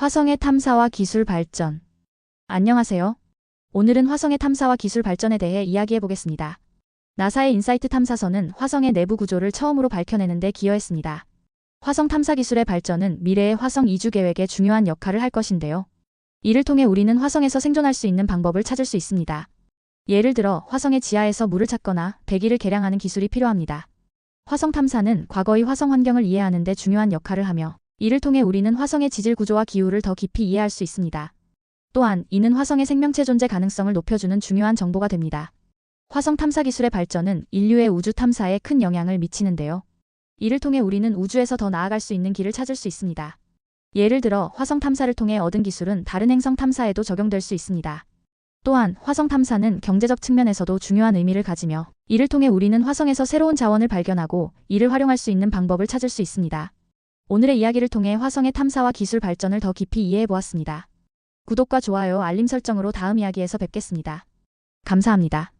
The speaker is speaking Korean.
화성의 탐사와 기술 발전. 안녕하세요. 오늘은 화성의 탐사와 기술 발전에 대해 이야기해 보겠습니다. 나사의 인사이트 탐사선은 화성의 내부 구조를 처음으로 밝혀내는 데 기여했습니다. 화성 탐사 기술의 발전은 미래의 화성 이주 계획에 중요한 역할을 할 것인데요. 이를 통해 우리는 화성에서 생존할 수 있는 방법을 찾을 수 있습니다. 예를 들어 화성의 지하에서 물을 찾거나 대기를 개량하는 기술이 필요합니다. 화성 탐사는 과거의 화성 환경을 이해하는 데 중요한 역할을 하며 이를 통해 우리는 화성의 지질 구조와 기후를 더 깊이 이해할 수 있습니다. 또한 이는 화성의 생명체 존재 가능성을 높여주는 중요한 정보가 됩니다. 화성 탐사 기술의 발전은 인류의 우주 탐사에 큰 영향을 미치는데요. 이를 통해 우리는 우주에서 더 나아갈 수 있는 길을 찾을 수 있습니다. 예를 들어 화성 탐사를 통해 얻은 기술은 다른 행성 탐사에도 적용될 수 있습니다. 또한 화성 탐사는 경제적 측면에서도 중요한 의미를 가지며 이를 통해 우리는 화성에서 새로운 자원을 발견하고 이를 활용할 수 있는 방법을 찾을 수 있습니다. 오늘의 이야기를 통해 화성의 탐사와 기술 발전을 더 깊이 이해해 보았습니다. 구독과 좋아요, 알림 설정으로 다음 이야기에서 뵙겠습니다. 감사합니다.